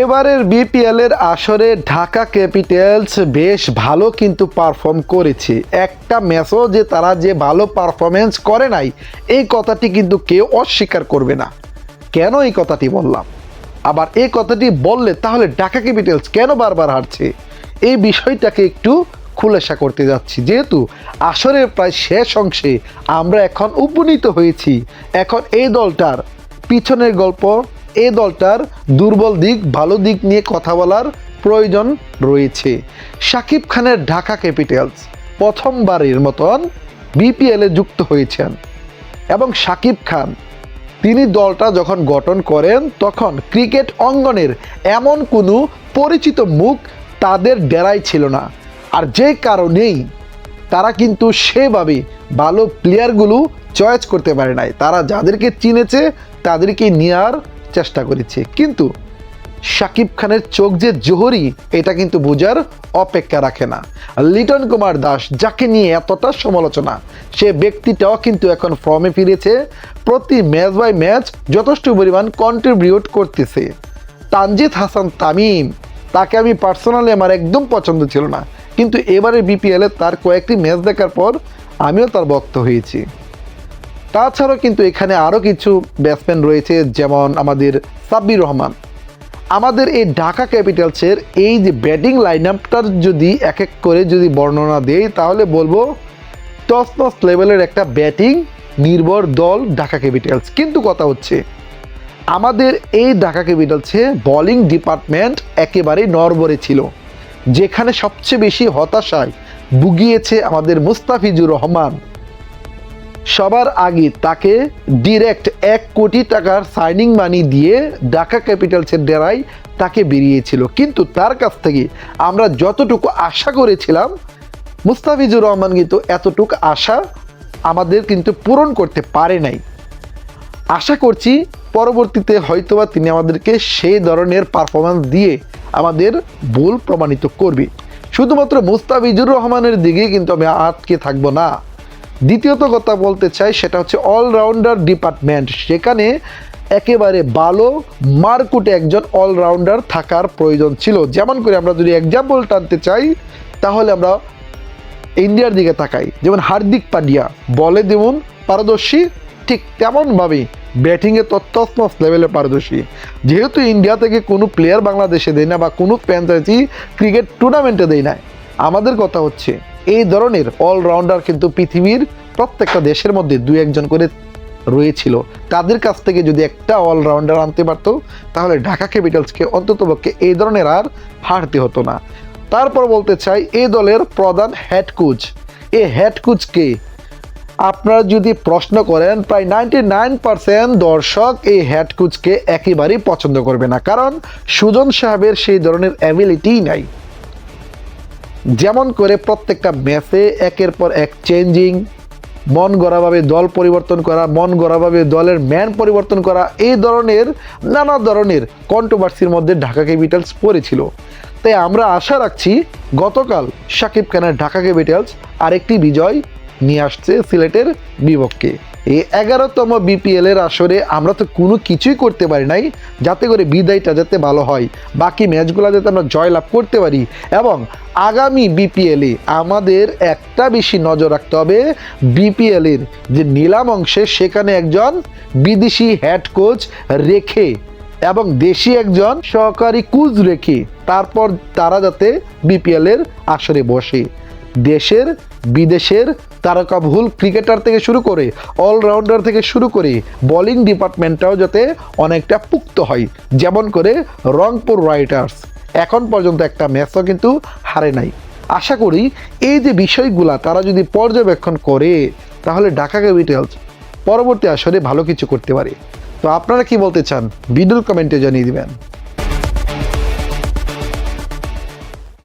এবারের বিপিএল এর আসরে ঢাকা ক্যাপিটালস বেশ ভালো কিন্তু পারফর্ম করেছে। একটা ম্যাচও যে তারা যে ভালো পারফরমেন্স করে নাই, এই কথাটি কিন্তু কেউ অস্বীকার করবে না। কেন এই কথাটি বললাম? আবার এই কথাটি বললে তাহলে ঢাকা ক্যাপিটালস কেন বারবার হারছে? এই বিষয়টাকে একটু খুলাসা করতে যাচ্ছি। যেহেতু আসরের প্রায় শেষ অংশে আমরা এখন উপনীত হয়েছি। এখন এই দলটার পিছনের গল্প এই দলটার দুর্বল দিক, ভালো দিক নিয়ে কথা বলার প্রয়োজন রয়েছে। শাকিব খানের ঢাকা ক্যাপিটালস প্রথমবারের মতন বিপিএলে যুক্ত হয়েছেন এবং শাকিব খান, তিনি দলটা যখন গঠন করেন, তখন ক্রিকেট অঙ্গনের এমন কোনো পরিচিত মুখ তাদের ডেরাই ছিল না। আর যে কারণেই তারা কিন্তু সেভাবে ভালো প্লেয়ারগুলো চয়েস করতে পারে নাই। তারা যাদেরকে চিনেছে, তাদেরকে নেওয়ার চেষ্টা করেছে। কিন্তু শাকিব খানের চোখ যে জোহরি, এটা কিন্তু বোঝার অপেক্ষা রাখে না। লিটন কুমার দাস যাকে নিয়ে এতটা সমালোচনা, সে ব্যক্তিটাও কিন্তু এখন ফর্মে ফিরেছে। প্রতি ম্যাচ বাই ম্যাচ যথেষ্ট পরিমাণ কন্ট্রিবিউট করতেছে। তানজিদ হাসান তামিম, তাকে আমি পার্সোনালি আমার একদম পছন্দ ছিল না। কিন্তু এবারে বিপিএলে তার কয়েকটি ম্যাচ দেখার পর আমিও তার ভক্ত হয়েছি। তাছাড়াও কিন্তু এখানে আরও কিছু ব্যাটসম্যান রয়েছে, যেমন আমাদের সাব্বির রহমান। আমাদের এই ঢাকা ক্যাপিটালসের এই যে ব্যাটিং লাইন আপটার যদি এক এক করে যদি বর্ণনা দেই, তাহলে বলব টস টস লেভেলের একটা ব্যাটিং নির্ভর দল ঢাকা ক্যাপিটালস। কিন্তু কথা হচ্ছে, আমাদের এই ঢাকা ক্যাপিটালসে বোলিং ডিপার্টমেন্ট একেবারেই নরবরে ছিল, যেখানে সবচেয়ে বেশি হতাশায় ভুগিয়েছে আমাদের মুস্তাফিজুর রহমান। সবার আগে তাকে ডিরেক্ট এক কোটি টাকার সাইনিং মানি দিয়ে ঢাকা ক্যাপিটালসের ডেরাই তাকে বেরিয়েছিল। কিন্তু তার কাছ থেকে আমরা যতটুকু আশা করেছিলাম, মুস্তাফিজুর রহমান কিন্তু এতটুকু আশা আমাদের কিন্তু পূরণ করতে পারে নাই। আশা করছি পরবর্তীতে হয়তোবা তিনি আমাদেরকে সেই ধরনের পারফরমেন্স দিয়ে আমাদের ভুল প্রমাণিত করবে। শুধুমাত্র মুস্তাফিজুর রহমানের দিকে কিন্তু আমি আটকে থাকব না। দ্বিতীয়ত কথা বলতে চাই, সেটা হচ্ছে অলরাউন্ডার ডিপার্টমেন্ট সেখানে একেবারে ভালো মারকুটে একজন অলরাউন্ডার থাকার প্রয়োজন ছিল। যেমন করে আমরা যদি এক্সাম্পল টানতে চাই, তাহলে আমরা ইন্ডিয়ার দিকে তাকাই। যেমন হার্দিক পান্ডিয়া বলে যেমন পারদর্শী, ঠিক তেমনভাবে ব্যাটিংয়ে তত্ত্বস্মস লেভেলে পারদর্শী। যেহেতু ইন্ডিয়া থেকে কোনো প্লেয়ার বাংলাদেশে দেয় না বা কোনো ফ্র্যাঞ্চাইজি ক্রিকেট টুর্নামেন্টে দেয় না। আমাদের কথা হচ্ছে এই ধরনের অলরাউন্ডার কিন্তু পৃথিবীর প্রত্যেকটা দেশের মধ্যে দু একজন করে রয়েছিল। তাদের কাছ থেকে যদি একটা অলরাউন্ডার আনতে পারতো, তাহলে ঢাকা ক্যাপিটালসকে অন্ততপক্ষে এই ধরনের আর হারতে হতো না। তারপর বলতে চাই, এই দলের প্রধান হেড কোচ এই হেড কোচকে আপনারা যদি প্রশ্ন করেন, প্রায় নাইনটি নাইন পার্সেন্ট দর্শক এই হেড কোচকে একেবারেই পছন্দ করবে না। কারণ সুজন সাহেবের সেই ধরনের অ্যাবিলিটিই নাই। যেমন করে প্রত্যেকটা ম্যাচে একের পর এক চেঞ্জিং, মন গড়াভাবে দল পরিবর্তন করা, মন গড়াভাবে দলের ম্যান পরিবর্তন করা, এই ধরনের নানা ধরনের কন্ট্রোভার্সির মধ্যে ঢাকা ক্যাপিটালস পড়েছিল। তাই আমরা আশা রাখছি গতকাল সাকিব খানের ঢাকা ক্যাপিটালস আরেকটি বিজয় নিয়ে আসছে সিলেটের বিপক্ষে। এই এগারোতম বিপিএল এর আসরে আমরা তো কোনো কিছুই করতে পারি নাই, যাতে করে বিদায়টা যাতে ভালো হয়। বাকি ম্যাচগুলো যাতে আমরা জয়লাভ করতে পারি। এবং আগামী বিপিএলে আমাদের একটা বেশি নজর রাখতে হবে বিপিএলের যে নিলাম অংশে সেখানে একজন বিদেশি হেড কোচ রেখে এবং দেশি একজন সহকারী কুজ রেখে তারপর তারা যাতে বিপিএলের আসরে বসে। দেশের, বিদেশের তারকাভুল ক্রিকেটার থেকে শুরু করে অলরাউন্ডার থেকে শুরু করে বোলিং ডিপার্টমেন্টটাও যাতে অনেকটা পুক্ত হয়, যেমন করে রংপুর রাইটার্স এখন পর্যন্ত একটা ম্যাচও কিন্তু হারে নাই। আশা করি এই যে বিষয়গুলা তারা যদি পর্যবেক্ষণ করে, তাহলে ঢাকা ক্যাপিটালস পরবর্তী আসরে ভালো কিছু করতে পারে। তো আপনারা কি বলতে চান? ভিডিওর কমেন্টে জানিয়ে দিবেন।